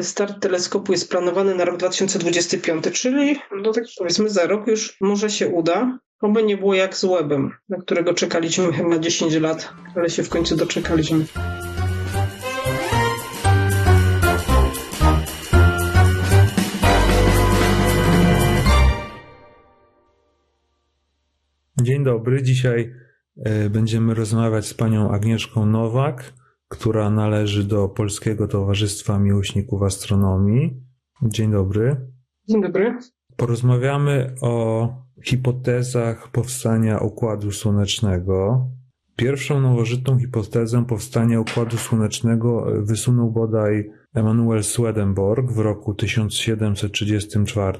Start teleskopu jest planowany na rok 2025, czyli no tak powiedzmy za rok już może się uda. Oby nie było jak z webem, na którego czekaliśmy chyba 10 lat, ale się w końcu doczekaliśmy. Dzień dobry. Dzisiaj e, będziemy rozmawiać z panią Agnieszką Nowak, która należy do Polskiego Towarzystwa Miłośników Astronomii. Dzień dobry. Dzień dobry. Porozmawiamy o hipotezach powstania Układu Słonecznego. Pierwszą nowożytną hipotezę powstania Układu Słonecznego wysunął bodaj Emanuel Swedenborg w roku 1734.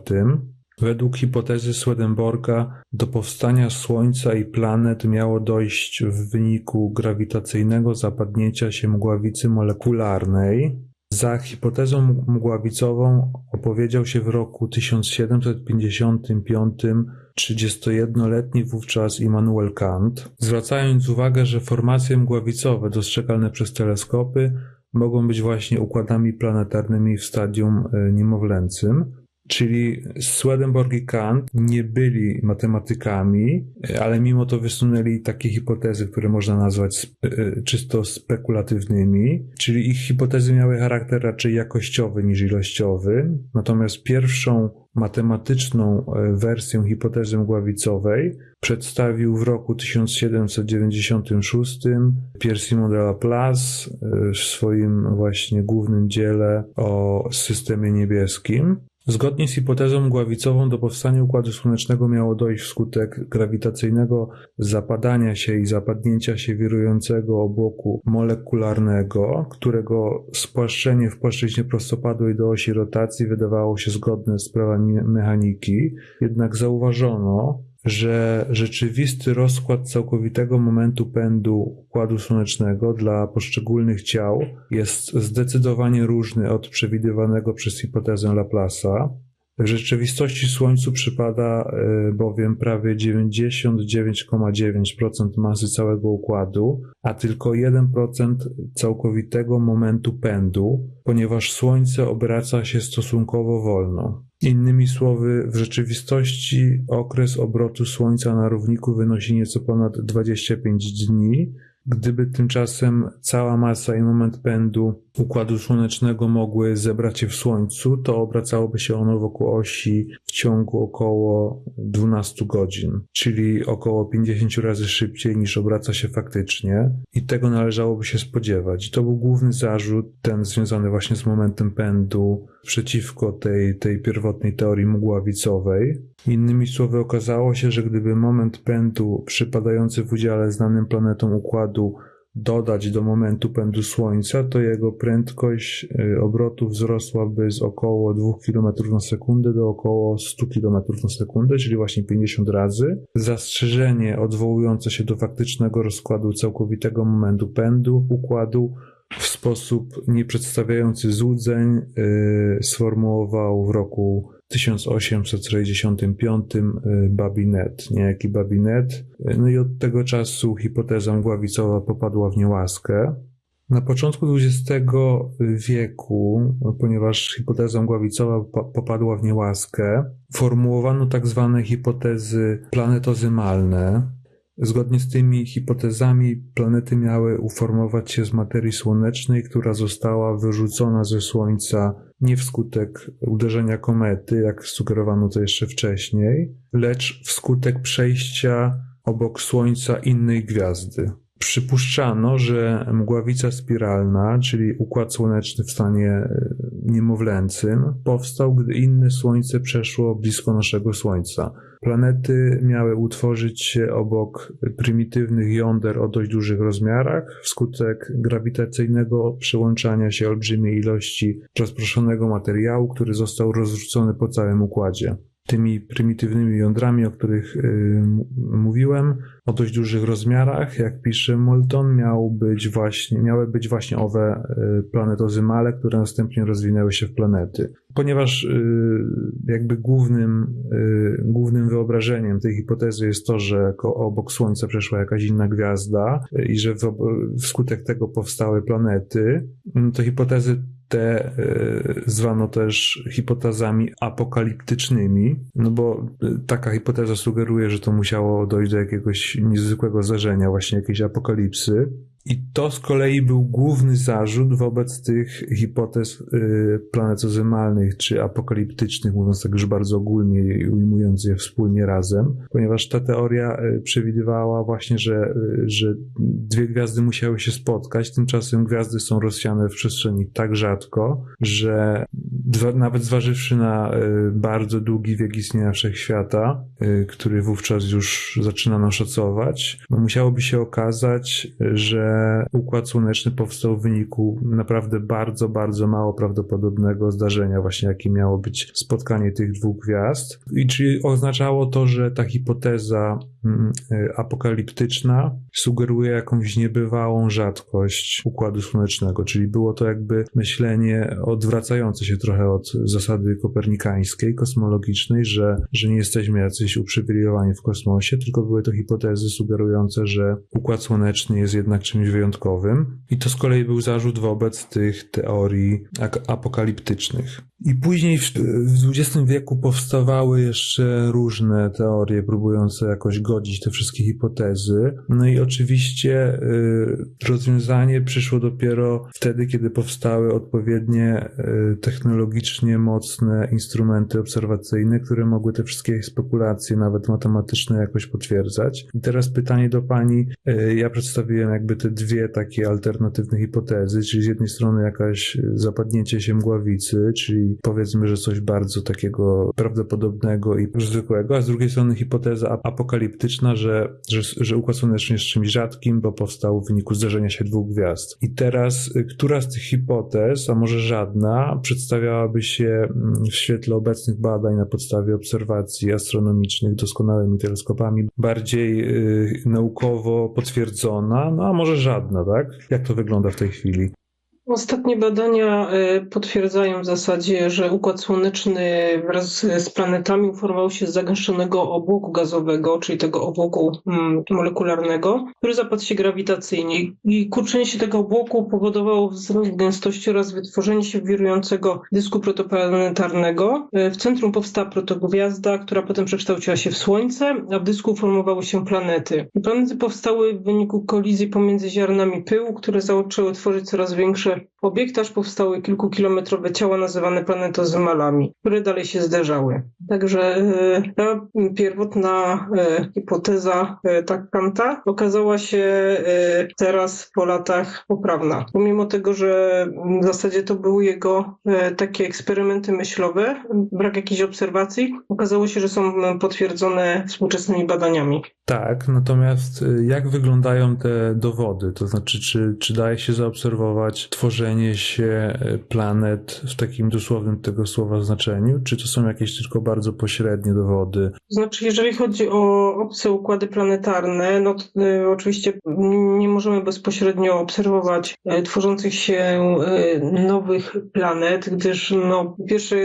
Według hipotezy Swedenborga do powstania Słońca i planet miało dojść w wyniku grawitacyjnego zapadnięcia się mgławicy molekularnej. Za hipotezą mgławicową opowiedział się w roku 1755 31-letni wówczas Immanuel Kant, zwracając uwagę, że formacje mgławicowe dostrzegalne przez teleskopy mogą być właśnie układami planetarnymi w stadium e, niemowlęcym. Czyli Swedenborg i Kant nie byli matematykami, ale mimo to wysunęli takie hipotezy, które można nazwać e, czysto spekulatywnymi, czyli ich hipotezy miały charakter raczej jakościowy niż ilościowy. Natomiast pierwszą matematyczną e, wersję hipotezy mgławicowej przedstawił w roku 1796 Pierre Simon de Laplace e, w swoim właśnie głównym dziele o systemie niebieskim. Zgodnie z hipotezą mgławicową do powstania Układu Słonecznego miało dojść wskutek grawitacyjnego zapadania się i zapadnięcia się wirującego obłoku molekularnego, którego spłaszczenie w płaszczyźnie prostopadłej do osi rotacji wydawało się zgodne z prawami mechaniki, jednak zauważono, że rzeczywisty rozkład całkowitego momentu pędu Układu Słonecznego dla poszczególnych ciał jest zdecydowanie różny od przewidywanego przez hipotezę Laplace'a. W rzeczywistości Słońcu przypada e, bowiem prawie 99,9% masy całego układu, a tylko 1% całkowitego momentu pędu, ponieważ Słońce obraca się stosunkowo wolno. Innymi słowy, w rzeczywistości okres obrotu Słońca na równiku wynosi nieco ponad 25 dni, Gdyby tymczasem cała masa i moment pędu Układu Słonecznego mogły zebrać się w Słońcu, to obracałoby się ono wokół osi w ciągu około 12 godzin, czyli około 50 razy szybciej niż obraca się faktycznie i tego należałoby się spodziewać. I to był główny zarzut, ten związany właśnie z momentem pędu przeciwko tej, tej pierwotnej teorii mgławicowej. Innymi słowy, okazało się, że gdyby moment pędu przypadający w udziale znanym planetom układu dodać do momentu pędu Słońca, to jego prędkość y, obrotu wzrosłaby z około 2 km na sekundę do około 100 km na sekundę, czyli właśnie 50 razy. Zastrzeżenie odwołujące się do faktycznego rozkładu całkowitego momentu pędu układu w sposób nieprzedstawiający złudzeń yy, sformułował w roku 1865 y, Babinet, niejaki Babinet. No i od tego czasu hipoteza mgławicowa popadła w niełaskę. Na początku XX wieku, ponieważ hipoteza mgławicowa popadła w niełaskę, formułowano tak zwane hipotezy planetozymalne, Zgodnie z tymi hipotezami planety miały uformować się z materii słonecznej, która została wyrzucona ze Słońca nie wskutek uderzenia komety, jak sugerowano to jeszcze wcześniej, lecz wskutek przejścia obok Słońca innej gwiazdy. Przypuszczano, że mgławica spiralna, czyli układ słoneczny w stanie e, niemowlęcym, powstał, gdy inne Słońce przeszło blisko naszego Słońca. Planety miały utworzyć się obok prymitywnych jąder o dość dużych rozmiarach wskutek grawitacyjnego przełączania się olbrzymiej ilości rozproszonego materiału, który został rozrzucony po całym układzie tymi prymitywnymi jądrami, o których y, mówiłem, o dość dużych rozmiarach, jak pisze Moulton, miał być właśnie, miały być właśnie owe y, planetozymale, które następnie rozwinęły się w planety. Ponieważ y, jakby głównym, głównym wyobrażeniem tej hipotezy jest to, że obok Słońca przeszła jakaś inna gwiazda i że wskutek tego powstały planety, to hipotezy te e, zwano też hipotezami apokaliptycznymi, no bo e, taka hipoteza sugeruje, że to musiało dojść do jakiegoś niezwykłego zdarzenia, właśnie jakiejś apokalipsy. I to z kolei był główny zarzut wobec tych hipotez y, planetozymalnych czy apokaliptycznych, mówiąc tak już bardzo ogólnie i ujmując je wspólnie razem, ponieważ ta teoria y, przewidywała właśnie, że, y, że dwie gwiazdy musiały się spotkać, tymczasem gwiazdy są rozsiane w przestrzeni tak rzadko, że nawet zważywszy na bardzo długi wiek istnienia wszechświata, który wówczas już zaczynano szacować, no musiałoby się okazać, że Układ Słoneczny powstał w wyniku naprawdę bardzo, bardzo mało prawdopodobnego zdarzenia, właśnie jakim miało być spotkanie tych dwóch gwiazd. I czyli oznaczało to, że ta hipoteza apokaliptyczna sugeruje jakąś niebywałą rzadkość Układu Słonecznego, czyli było to jakby myślenie odwracające się trochę od zasady kopernikańskiej, kosmologicznej, że, że nie jesteśmy jacyś uprzywilejowani w kosmosie, tylko były to hipotezy sugerujące, że Układ Słoneczny jest jednak czymś wyjątkowym. I to z kolei był zarzut wobec tych teorii apokaliptycznych. I później w, XX wieku powstawały jeszcze różne teorie próbujące jakoś godzić te wszystkie hipotezy. No i oczywiście y, rozwiązanie przyszło dopiero wtedy, kiedy powstały odpowiednie y, technologicznie mocne instrumenty obserwacyjne, które mogły te wszystkie spekulacje, nawet matematyczne, jakoś potwierdzać. I teraz pytanie do pani. Y, ja przedstawiłem jakby te dwie takie alternatywne hipotezy, czyli z jednej strony jakaś zapadnięcie się mgławicy, czyli powiedzmy, że coś bardzo takiego prawdopodobnego i zwykłego, a z drugiej strony hipoteza apokaliptyczna, że, że, że Układ Słoneczny jest czymś rzadkim, bo powstał w wyniku zderzenia się dwóch gwiazd. I teraz, y, która z tych hipotez, a może żadna, przedstawiałaby się mm, w świetle obecnych badań na podstawie obserwacji astronomicznych doskonałymi teleskopami bardziej yy, naukowo potwierdzona, no a może żadna, tak? Jak to wygląda w tej chwili? Ostatnie badania e, potwierdzają w zasadzie, że Układ Słoneczny wraz z planetami uformował się z zagęszczonego obłoku gazowego, czyli tego obłoku mm, molekularnego, który zapadł się grawitacyjnie. I kurczenie się tego obłoku powodowało wzrost gęstości oraz wytworzenie się wirującego dysku protoplanetarnego. E, w centrum powstała protogwiazda, która potem przekształciła się w Słońce, a w dysku formowały się planety. Planety powstały w wyniku kolizji pomiędzy ziarnami pyłu, które zaczęły tworzyć coraz większe obiekty, aż powstały kilkukilometrowe ciała nazywane planetozymalami, które dalej się zderzały. Także e, ta pierwotna e, hipoteza e, tak Kanta okazała się teraz po latach poprawna. Pomimo tego, że w zasadzie to były jego takie eksperymenty myślowe, brak jakichś obserwacji, okazało się, że są potwierdzone współczesnymi badaniami. Tak, natomiast jak wyglądają te dowody? To znaczy, czy, czy daje się zaobserwować tworzenie się e, planet w takim dosłownym tego słowa znaczeniu, czy to są jakieś tylko bardzo pośrednie dowody? Znaczy, jeżeli chodzi o obce układy planetarne, no to, y, oczywiście nie możemy bezpośrednio obserwować y, tworzących się y, nowych planet, gdyż no, pierwsze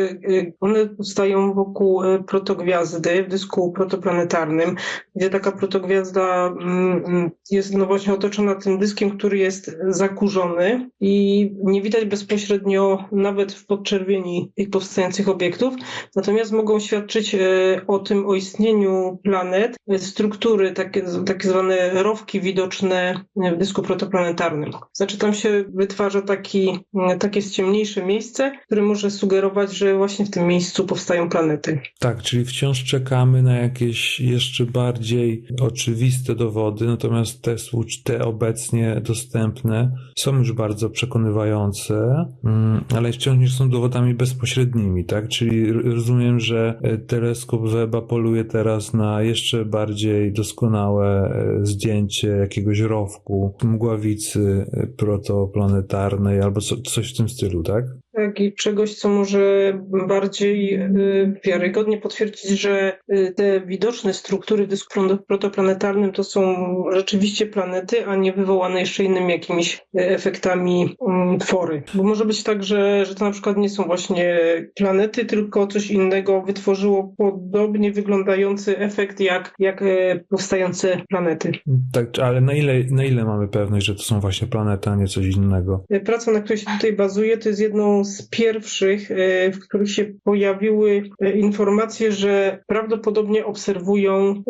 one powstają wokół protogwiazdy w dysku protoplanetarnym, gdzie taka protogwiazda mm, jest no właśnie otoczona tym dyskiem, który jest zakurzony i nie widać bezpośrednio nawet w podczerwieni tych powstających obiektów, natomiast mogą świadczyć e, o tym, o istnieniu planet, struktury, takie, tak zwane rowki widoczne w dysku protoplanetarnym. Znaczy tam się wytwarza taki, takie ciemniejsze miejsce, które może sugerować, że właśnie w tym miejscu powstają planety. Tak, czyli wciąż czekamy na jakieś jeszcze bardziej oczywiste dowody, natomiast te, te obecnie dostępne są już bardzo przekonywujące przekonywające, mm, ale wciąż nie są dowodami bezpośrednimi, tak? Czyli rozumiem, że e, teleskop Weba poluje teraz na jeszcze bardziej doskonałe e, zdjęcie jakiegoś rowku, mgławicy e, protoplanetarnej albo coś w tym stylu, tak? Tak, i czegoś, co może bardziej y, wiarygodnie potwierdzić, że y, te widoczne struktury dysku protoplanetarnym to są rzeczywiście planety, a nie wywołane jeszcze innymi jakimiś y, efektami mm, twory. Bo może być tak, że, że to na przykład nie są właśnie planety, tylko coś innego wytworzyło podobnie wyglądający efekt jak, jak powstające planety. Tak, ale na ile, na ile mamy pewność, że to są właśnie planety, a nie coś innego? Praca, na której się tutaj bazuje, to jest jedną z pierwszych, e, w których się pojawiły e, informacje, że prawdopodobnie obserwują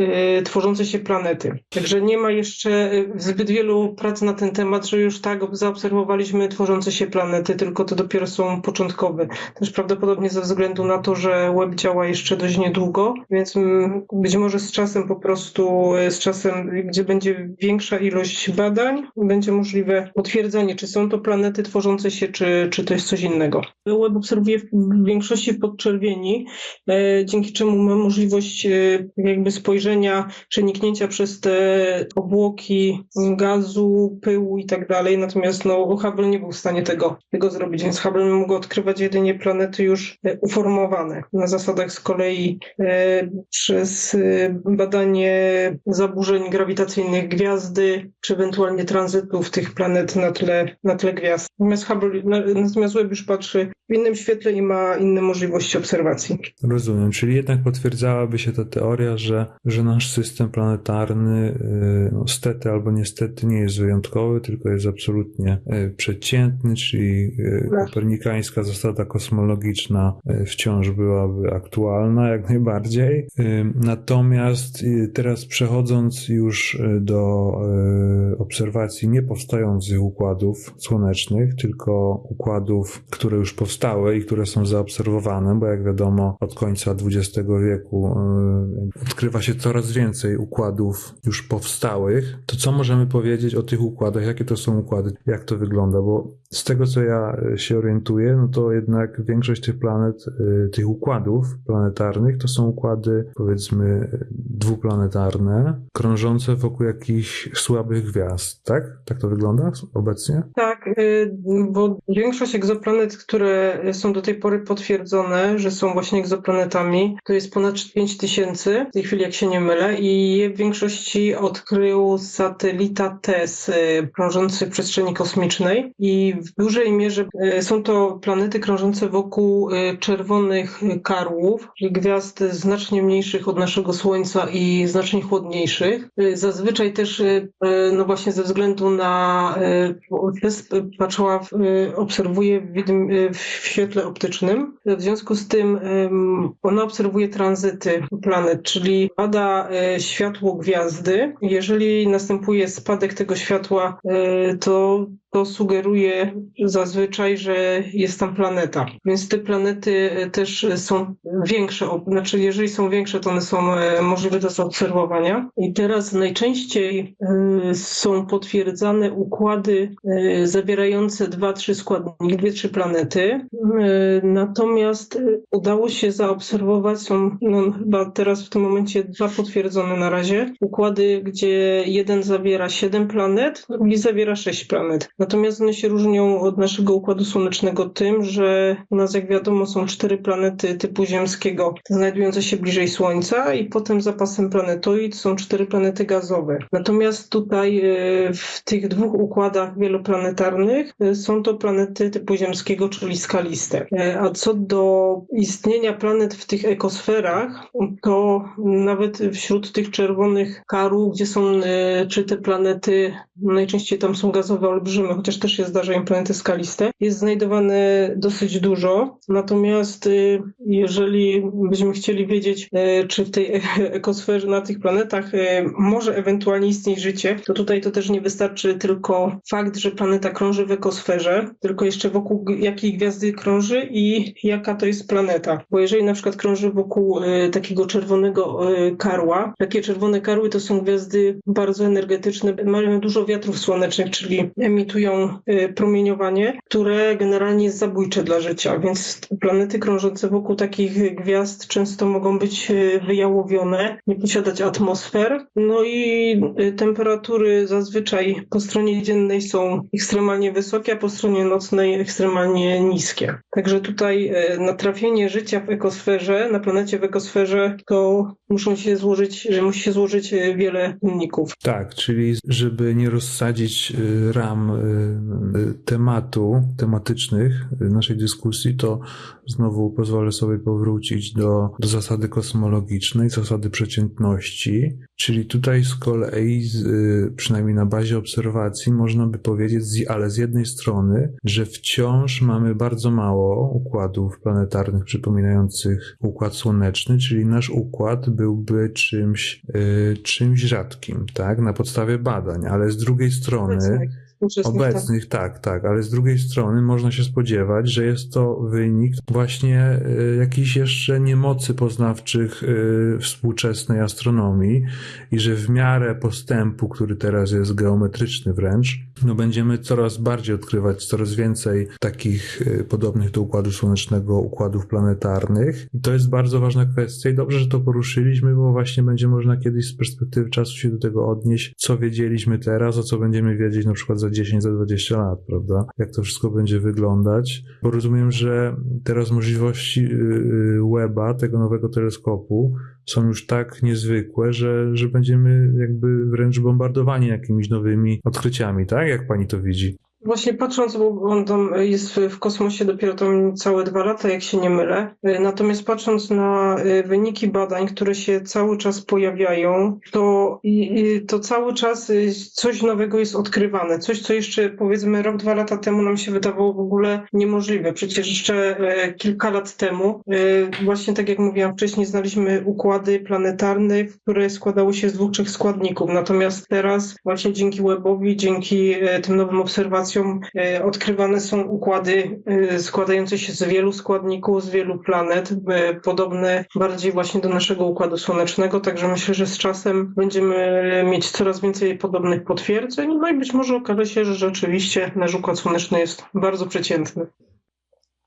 tworzące się planety. Także nie ma jeszcze zbyt wielu prac na ten temat, że już tak zaobserwowaliśmy tworzące się planety, tylko to dopiero są początkowe. Też prawdopodobnie ze względu na to, że web działa jeszcze dość niedługo, więc mm, być może z czasem po prostu, z czasem, gdzie będzie większa ilość badań, będzie możliwe potwierdzenie, czy są to planety tworzące się, czy, czy to jest coś innego. Web obserwuje w większości podczerwieni, e, dzięki czemu ma możliwość e, jakby spojrzenia, przeniknięcia przez te obłoki gazu, pyłu i tak dalej, natomiast no, Hubble nie był w stanie tego, tego zrobić, więc Hubble mógł odkrywać jedynie planety już e, uformowane. Na zasadach z kolei przez badanie zaburzeń grawitacyjnych gwiazdy, czy ewentualnie tranzytów tych planet na tle, na tle gwiazd. Natomiast Hubble, natomiast Webb już patrzy w innym świetle i ma inne możliwości obserwacji. Rozumiem, czyli jednak potwierdzałaby się ta teoria, że, że nasz system planetarny y, no, stety albo niestety nie jest wyjątkowy, tylko jest absolutnie y, przeciętny, czyli y, tak. kopernikańska zasada kosmologiczna wciąż byłaby aktualna jak najbardziej. Natomiast teraz przechodząc już do obserwacji nie powstających układów słonecznych, tylko układów, które już powstają, powstały i które są zaobserwowane, bo jak wiadomo, od końca XX wieku y, odkrywa się coraz więcej układów już powstałych. To co możemy powiedzieć o tych układach? Jakie to są układy? Jak to wygląda? Bo z tego, co ja y, się orientuję, no to jednak większość tych planet, y, tych układów planetarnych, to są układy, powiedzmy, dwuplanetarne, krążące wokół jakichś słabych gwiazd, tak? Tak to wygląda obecnie? Tak, bo większość egzoplanet, które są do tej pory potwierdzone, że są właśnie egzoplanetami, to jest ponad 5 tysięcy, w tej chwili jak się nie mylę, i je w większości odkrył satelita TESS y, krążący w przestrzeni kosmicznej i w dużej mierze y, są to planety krążące wokół y, czerwonych karłów, czyli gwiazd znacznie mniejszych od naszego Słońca i znacznie chłodniejszych. Zazwyczaj też, no właśnie ze względu na patrzyła, obserwuje w w świetle optycznym. W związku z tym ona obserwuje tranzyty planet, czyli pada e, światło gwiazdy. Jeżeli następuje spadek tego światła, e, to to sugeruje zazwyczaj, że jest tam planeta. Więc te planety e, też są większe, znaczy jeżeli są większe, to one są e, możliwe do zaobserwowania. I teraz najczęściej e, są potwierdzane układy zawierające dwa, trzy składniki, dwie, trzy planety. Natomiast udało się zaobserwować, są no, chyba teraz w tym momencie dwa potwierdzone na razie, układy, gdzie jeden zawiera siedem planet, drugi zawiera sześć planet. Natomiast one się różnią od naszego Układu Słonecznego tym, że u nas, jak wiadomo, są cztery planety typu ziemskiego znajdujące się bliżej Słońca i potem za pasem planetoid są cztery planety gazowe. Natomiast tutaj e, w tych dwóch układach wieloplanetarnych e, są to planety typu ziemskiego, czyli skaliste. E, a co do istnienia planet w tych ekosferach, to nawet wśród tych czerwonych karów, gdzie są czy te planety, najczęściej tam są gazowe olbrzymy, chociaż też się zdarzają planety skaliste, jest znajdowane dosyć dużo. Natomiast y, jeżeli byśmy chcieli wiedzieć, y, czy w tej ekosferze na tych planetach y, może ewentualnie istnieć życie, to tutaj to też nie wystarczy tylko fakt, że planeta krąży w ekosferze, tylko jeszcze wokół jakiej gwiazdy krąży i jaka to jest planeta. Bo jeżeli na przykład krąży wokół takiego czerwonego karła, takie czerwone karły to są gwiazdy bardzo energetyczne, mają dużo wiatrów słonecznych, czyli emitują emitują y, promieniowanie, które generalnie jest zabójcze dla życia, więc planety krążące wokół takich gwiazd często mogą być y, wyjałowione, nie posiadać atmosfer, no i y, temperatury zazwyczaj po stronie dziennej są ekstremalnie wysokie, a po stronie nocnej ekstremalnie niskie. Także tutaj natrafienie życia w ekosferze, na planecie w ekosferze, to muszą się złożyć, musi się złożyć wiele czynników. Tak, czyli żeby nie rozsadzić ram tematu, tematycznych y, naszej dyskusji, to znowu pozwolę sobie powrócić do, do zasady kosmologicznej, zasady przeciętności, czyli tutaj z kolei, z, y, przynajmniej na bazie obserwacji, można by powiedzieć, ale z jednej strony, że wciąż mamy bardzo mało układów planetarnych przypominających układ słoneczny, czyli nasz układ byłby czymś, y, czymś rzadkim, tak, na podstawie badań, ale z drugiej strony, Obecnych, tak. Obecnych, tak, tak, ale z drugiej strony można się spodziewać, że jest to wynik właśnie y, jakichś jeszcze niemocy poznawczych y, współczesnej astronomii i że w miarę postępu, który teraz jest geometryczny wręcz, no będziemy coraz bardziej odkrywać coraz więcej takich y, podobnych do Układu Słonecznego układów planetarnych i to jest bardzo ważna kwestia i dobrze, że to poruszyliśmy, bo właśnie będzie można kiedyś z perspektywy czasu się do tego odnieść, co wiedzieliśmy teraz, a co będziemy wiedzieć na przykład za 10, za 20 lat, prawda? Jak to wszystko będzie wyglądać. Bo rozumiem, że teraz możliwości y, y, Weba, tego nowego teleskopu, są już tak niezwykłe, że, że będziemy jakby wręcz bombardowani jakimiś nowymi odkryciami, tak? Jak pani to widzi? Właśnie patrząc, bo on tam jest w- kosmosie dopiero tam całe dwa lata, jak się nie mylę. Y, Natomiast patrząc na y, wyniki badań, które się cały czas pojawiają, to, to cały czas y, coś nowego jest odkrywane. Coś, co jeszcze powiedzmy rok, dwa lata temu nam się wydawało w ogóle niemożliwe. Przecież jeszcze kilka lat temu, właśnie tak jak mówiłam wcześniej, znaliśmy układy planetarne, które składały się z dwóch, trzech składników. Natomiast teraz właśnie dzięki Webowi, dzięki tym nowym obserwacjom e, odkrywane są układy e, składające się z wielu składników, z wielu planet, e, podobne bardziej właśnie do naszego układu słonecznego, także myślę, że z czasem będziemy mieć coraz więcej podobnych potwierdzeń, no i być może okaże się, że rzeczywiście nasz układ słoneczny jest bardzo przeciętny.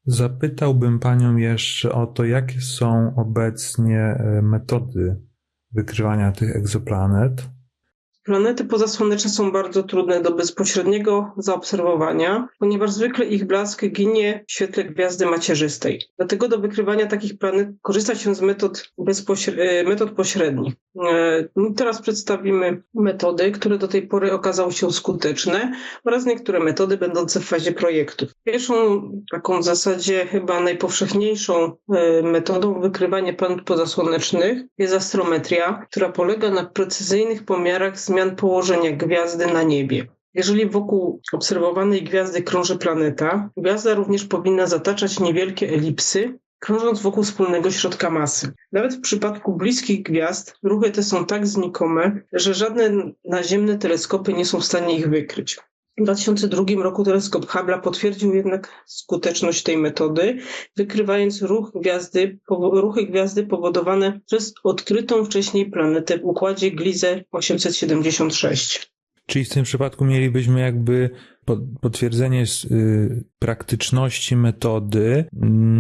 Zapytałbym panią jeszcze o to, jakie są obecnie metody wykrywania tych egzoplanet. Planety pozasłoneczne są bardzo trudne do bezpośredniego zaobserwowania, ponieważ zwykle ich blask ginie w świetle gwiazdy macierzystej. Dlatego do wykrywania takich planet korzysta się z metod, bezpośre- e, metod pośrednich. E, Teraz przedstawimy metody, które do tej pory okazały się skuteczne oraz niektóre metody będące w fazie projektów. Pierwszą taką w zasadzie chyba najpowszechniejszą e, metodą wykrywania planet pozasłonecznych jest astrometria, która polega na precyzyjnych pomiarach zmian położenia gwiazdy na niebie. Jeżeli wokół obserwowanej gwiazdy krąży planeta, gwiazda również powinna zataczać niewielkie elipsy, krążąc wokół wspólnego środka masy. Nawet w przypadku bliskich gwiazd ruchy te są tak znikome, że żadne naziemne teleskopy nie są w stanie ich wykryć. W 2002 roku teleskop Hubble'a potwierdził jednak skuteczność tej metody, wykrywając ruch gwiazdy, ruchy gwiazdy powodowane przez odkrytą wcześniej planetę w układzie Gliese 876. Czyli w tym przypadku mielibyśmy jakby potwierdzenie y, praktyczności metody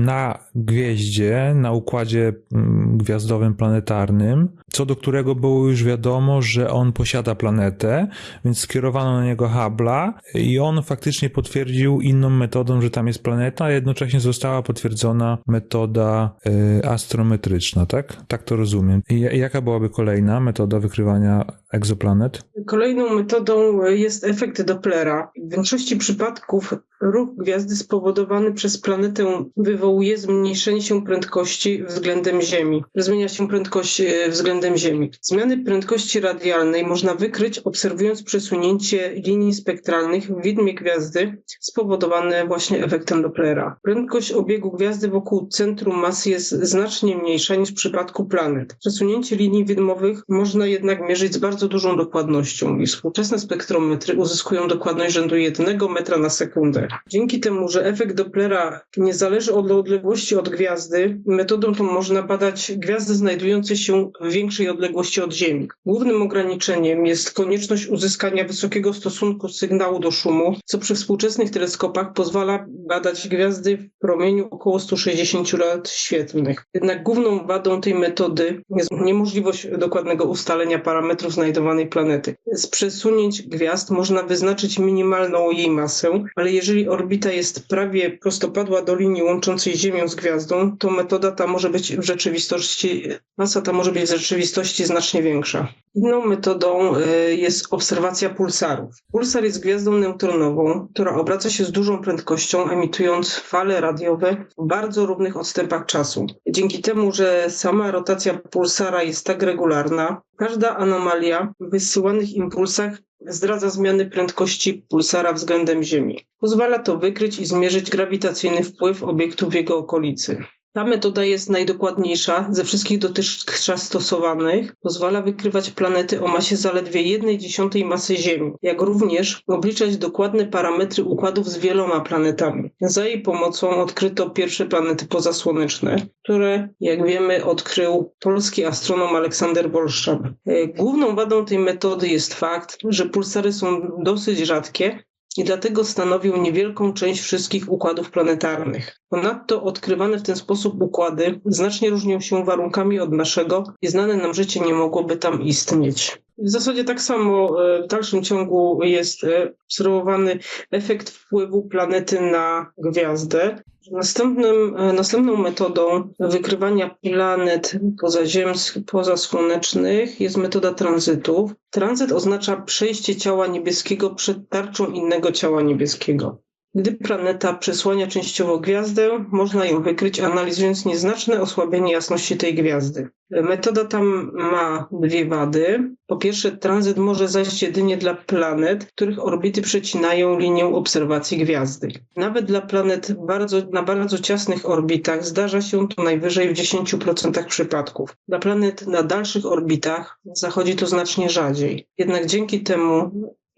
na gwieździe, na układzie mm, gwiazdowym planetarnym, co do którego było już wiadomo, że on posiada planetę, więc skierowano na niego Hubble'a i on faktycznie potwierdził inną metodą, że tam jest planeta, a jednocześnie została potwierdzona metoda y, astrometryczna, tak? Tak to rozumiem. I ja- jaka byłaby kolejna metoda wykrywania egzoplanet? Kolejną metodą jest efekt Dopplera. Większości przypadków ruch gwiazdy spowodowany przez planetę wywołuje zmniejszenie się prędkości względem Ziemi. Zmienia się prędkość e, względem Ziemi. Zmiany prędkości radialnej można wykryć obserwując przesunięcie linii spektralnych w widmie gwiazdy spowodowane właśnie efektem Dopplera. Prędkość obiegu gwiazdy wokół centrum masy jest znacznie mniejsza niż w przypadku planet. Przesunięcie linii widmowych można jednak mierzyć z bardzo dużą dokładnością i współczesne spektrometry uzyskują dokładność rzędu 1 metra na sekundę. Dzięki temu, że efekt Dopplera nie zależy od odległości od gwiazdy, metodą tą można badać gwiazdy znajdujące się w większej odległości od Ziemi. Głównym ograniczeniem jest konieczność uzyskania wysokiego stosunku sygnału do szumu, co przy współczesnych teleskopach pozwala badać gwiazdy w promieniu około 160 lat świetlnych. Jednak główną wadą tej metody jest niemożliwość dokładnego ustalenia parametrów znajdowanej planety. Z przesunięć gwiazd można wyznaczyć minimalną jej masę, ale jeżeli orbita jest prawie prostopadła do linii łączącej Ziemię z gwiazdą, to metoda ta może być w rzeczywistości, masa ta może być w rzeczywistości znacznie większa. Inną metodą y, jest obserwacja pulsarów. Pulsar jest gwiazdą neutronową, która obraca się z dużą prędkością, emitując fale radiowe w bardzo równych odstępach czasu. Dzięki temu, że sama rotacja pulsara jest tak regularna, każda anomalia w wysyłanych impulsach zdradza zmiany prędkości pulsara względem Ziemi. Pozwala to wykryć i zmierzyć grawitacyjny wpływ obiektu w jego okolicy. Ta metoda jest najdokładniejsza ze wszystkich dotychczas stosowanych. Pozwala wykrywać planety o masie zaledwie 1,1 masy Ziemi, jak również obliczać dokładne parametry układów z wieloma planetami. Za jej pomocą odkryto pierwsze planety pozasłoneczne, które, jak wiemy, odkrył polski astronom Aleksander Bolszczak. Główną wadą tej metody jest fakt, że pulsary są dosyć rzadkie, i dlatego stanowią niewielką część wszystkich układów planetarnych. Ponadto odkrywane w ten sposób układy znacznie różnią się warunkami od naszego i znane nam życie nie mogłoby tam istnieć. W zasadzie tak samo e, w dalszym ciągu jest e, obserwowany efekt wpływu planety na gwiazdę. Następnym, e, następną metodą wykrywania planet pozaziemskich, pozasłonecznych jest metoda tranzytów. Tranzyt oznacza przejście ciała niebieskiego przed tarczą innego ciała niebieskiego. Gdy planeta przesłania częściowo gwiazdę, można ją wykryć analizując nieznaczne osłabienie jasności tej gwiazdy. Metoda tam ma dwie wady. Po pierwsze, tranzyt może zajść jedynie dla planet, których orbity przecinają linię obserwacji gwiazdy. Nawet dla planet bardzo, na bardzo ciasnych orbitach zdarza się to najwyżej w 10% przypadków. Dla planet na dalszych orbitach zachodzi to znacznie rzadziej. Jednak dzięki temu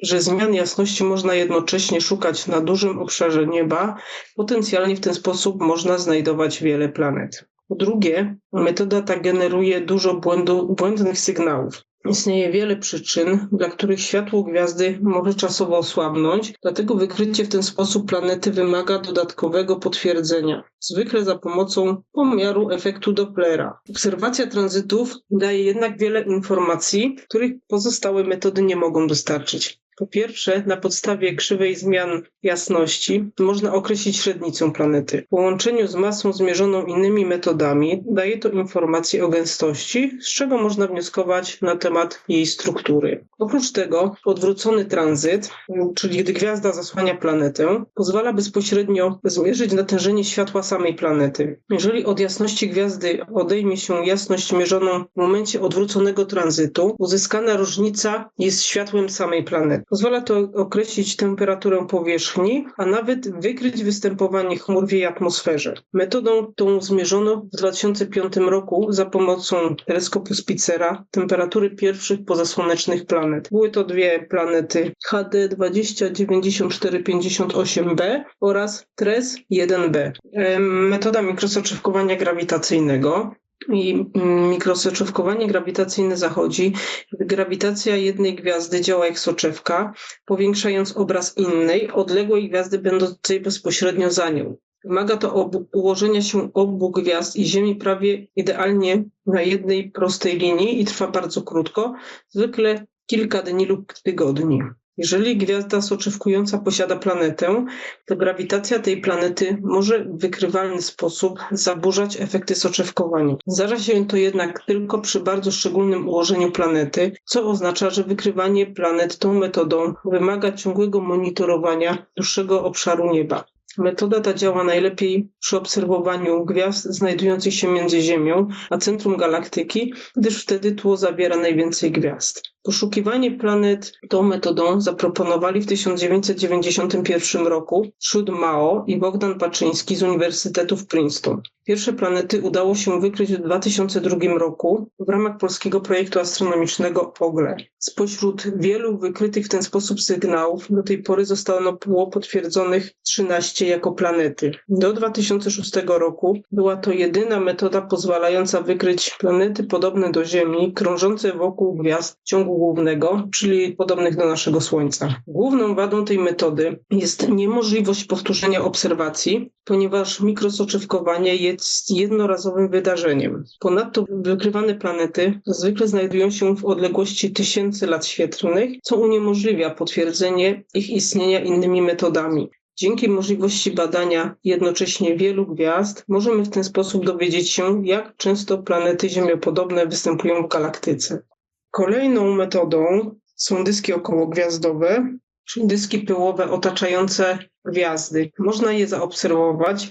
że zmian jasności można jednocześnie szukać na dużym obszarze nieba, potencjalnie w ten sposób można znajdować wiele planet. Po drugie, metoda ta generuje dużo błędu, błędnych sygnałów. Istnieje wiele przyczyn, dla których światło gwiazdy może czasowo osłabnąć, dlatego wykrycie w ten sposób planety wymaga dodatkowego potwierdzenia, zwykle za pomocą pomiaru efektu Dopplera. Obserwacja tranzytów daje jednak wiele informacji, których pozostałe metody nie mogą dostarczyć. Po pierwsze, na podstawie krzywej zmian jasności można określić średnicę planety. W połączeniu z masą zmierzoną innymi metodami daje to informacje o gęstości, z czego można wnioskować na temat jej struktury. Oprócz tego odwrócony tranzyt, czyli gdy gwiazda zasłania planetę, pozwala bezpośrednio zmierzyć natężenie światła samej planety. Jeżeli od jasności gwiazdy odejmie się jasność mierzoną w momencie odwróconego tranzytu, uzyskana różnica jest światłem samej planety. Pozwala to określić temperaturę powierzchni, a nawet wykryć występowanie chmur w jej atmosferze. Metodą tą zmierzono w 2005 roku za pomocą teleskopu Spitzera temperatury pierwszych pozasłonecznych planet. Były to dwie planety HD 209458b oraz TRES 1b. Metoda mikrosoczewkowania grawitacyjnego i mikrosoczewkowanie grawitacyjne zachodzi, gdy grawitacja jednej gwiazdy działa jak soczewka, powiększając obraz innej, odległej gwiazdy będącej bezpośrednio za nią. Wymaga to ułożenia się obu gwiazd i Ziemi prawie idealnie na jednej prostej linii i trwa bardzo krótko, zwykle kilka dni lub tygodni. Jeżeli gwiazda soczewkująca posiada planetę, to grawitacja tej planety może w wykrywalny sposób zaburzać efekty soczewkowania. Zdarza się to jednak tylko przy bardzo szczególnym ułożeniu planety, co oznacza, że wykrywanie planet tą metodą wymaga ciągłego monitorowania dłuższego obszaru nieba. Metoda ta działa najlepiej przy obserwowaniu gwiazd znajdujących się między Ziemią a centrum galaktyki, gdyż wtedy tło zawiera najwięcej gwiazd. Poszukiwanie planet tą metodą zaproponowali w 1991 roku Shud Mao i Bogdan Paczyński z Uniwersytetu w Princeton. Pierwsze planety udało się wykryć w 2002 roku w ramach polskiego projektu astronomicznego OGLE. Spośród wielu wykrytych w ten sposób sygnałów do tej pory zostało potwierdzonych 13 jako planety. Do 2006 roku była to jedyna metoda pozwalająca wykryć planety podobne do Ziemi, krążące wokół gwiazd ciągu głównego, czyli podobnych do naszego Słońca. Główną wadą tej metody jest niemożliwość powtórzenia obserwacji, ponieważ mikrosoczewkowanie jest jednorazowym wydarzeniem. Ponadto wykrywane planety zwykle znajdują się w odległości tysięcy lat świetlnych, co uniemożliwia potwierdzenie ich istnienia innymi metodami. Dzięki możliwości badania jednocześnie wielu gwiazd, możemy w ten sposób dowiedzieć się, jak często planety ziemiopodobne występują w galaktyce. Kolejną metodą są dyski okołogwiazdowe, czyli dyski pyłowe otaczające gwiazdy. Można je zaobserwować,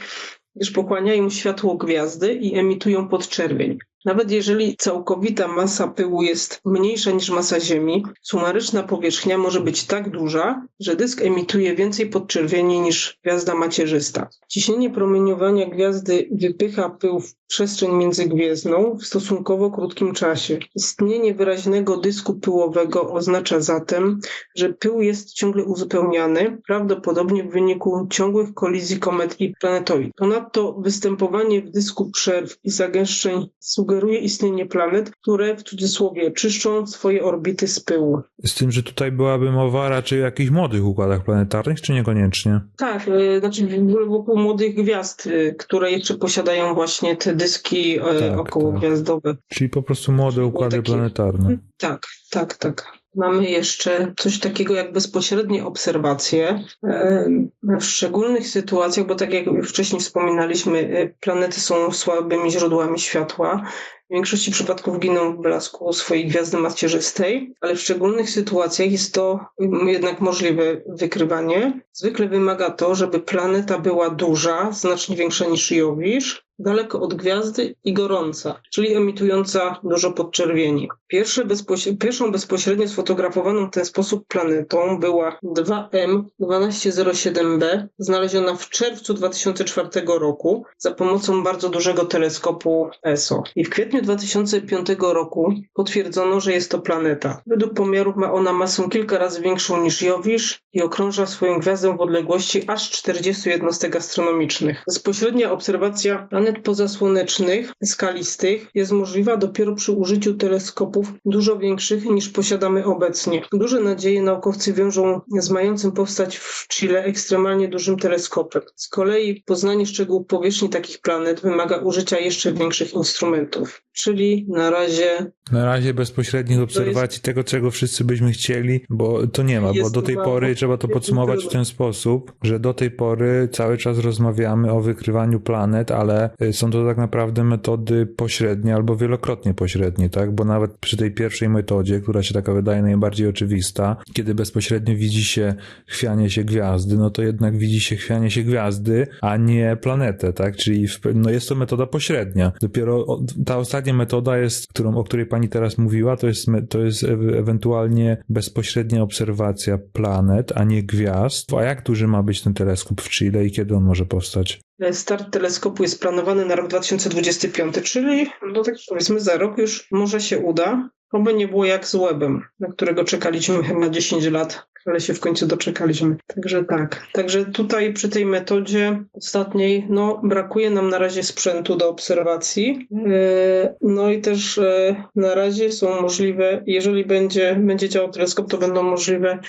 gdyż pochłaniają światło gwiazdy i emitują podczerwień. Nawet jeżeli całkowita masa pyłu jest mniejsza niż masa Ziemi, sumaryczna powierzchnia może być tak duża, że dysk emituje więcej podczerwieni niż gwiazda macierzysta. Ciśnienie promieniowania gwiazdy wypycha pył w przestrzeń międzygwiezdną w stosunkowo krótkim czasie. Istnienie wyraźnego dysku pyłowego oznacza zatem, że pył jest ciągle uzupełniany, prawdopodobnie w wyniku ciągłych kolizji komet i planetoid. Ponadto występowanie w dysku przerw i zagęszczeń sugeruje istnienie planet, które w cudzysłowie czyszczą swoje orbity z pyłu. Z tym, że tutaj byłaby mowa raczej o jakichś młodych układach planetarnych, czy niekoniecznie? Tak, e, znaczy w ogóle wokół młodych gwiazd, e, które jeszcze posiadają właśnie te dyski e, Tak, okołogwiazdowe. Czyli po prostu młode układy takie- planetarne. Tak, tak, tak. Mamy jeszcze coś takiego jak bezpośrednie obserwacje. E, W szczególnych sytuacjach, bo tak jak już wcześniej wspominaliśmy, e, planety są słabymi źródłami światła. W większości przypadków giną w blasku swojej gwiazdy macierzystej, ale w szczególnych sytuacjach jest to jednak możliwe wykrywanie. Zwykle wymaga to, żeby planeta była duża, znacznie większa niż Jowisz, daleko od gwiazdy i gorąca, czyli emitująca dużo podczerwieni. Pierwszą bezpośrednio sfotografowaną w ten sposób planetą była 2M1207b, znaleziona w czerwcu 2004 roku za pomocą bardzo dużego teleskopu ESO. I w kwietniu 2005 roku potwierdzono, że jest to planeta. Według pomiarów ma ona masę kilka razy większą niż Jowisz i okrąża swoją gwiazdę w odległości aż 40 jednostek astronomicznych. Bezpośrednia obserwacja planet pozasłonecznych, skalistych jest możliwa dopiero przy użyciu teleskopów dużo większych niż posiadamy obecnie. Duże nadzieje naukowcy wiążą z mającym powstać w Chile ekstremalnie dużym teleskopem. Z kolei poznanie szczegółów powierzchni takich planet wymaga użycia jeszcze większych instrumentów. Czyli na razie Na razie bezpośrednich obserwacji tego, czego wszyscy byśmy chcieli, bo to nie ma, bo Jest do tej pory trzeba to jest podsumować w ten sposób, że do tej pory cały czas rozmawiamy o wykrywaniu planet, ale są to tak naprawdę metody pośrednie albo wielokrotnie pośrednie, tak? Bo nawet przy tej pierwszej metodzie, która się taka wydaje najbardziej oczywista, kiedy bezpośrednio widzi się chwianie się gwiazdy, no to jednak widzi się chwianie się gwiazdy, a nie planetę, tak? Czyli w, no jest to metoda pośrednia. Dopiero ta ostatnia metoda jest, którą, o której pani teraz mówiła, to jest, to jest ewentualnie bezpośrednia obserwacja planet, a nie gwiazd. A jak duży ma być ten teleskop w Chile i kiedy on może powstać? Start teleskopu jest planowany na rok 2025, czyli no tak powiedzmy za rok już może się uda. Oby nie było jak z webem, na którego czekaliśmy chyba 10 lat, ale się w końcu doczekaliśmy. Także tak. Także tutaj przy tej metodzie ostatniej, no brakuje nam na razie sprzętu do obserwacji. Yy, No i też yy, na razie są możliwe, jeżeli będzie, będzie działał teleskop, to będą możliwe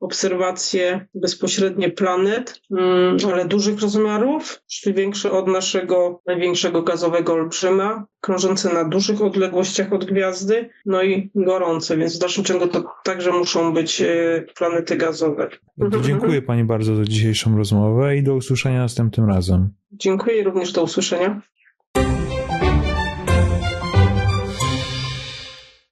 obserwacje bezpośrednie planet, mm, ale dużych rozmiarów, czyli większe od naszego największego gazowego olbrzyma, krążące na dużych odległościach od gwiazdy, no i gorące, więc w dalszym ciągu to także muszą być e, planety gazowe. To dziękuję pani bardzo za dzisiejszą rozmowę i do usłyszenia następnym razem. Dziękuję również do usłyszenia.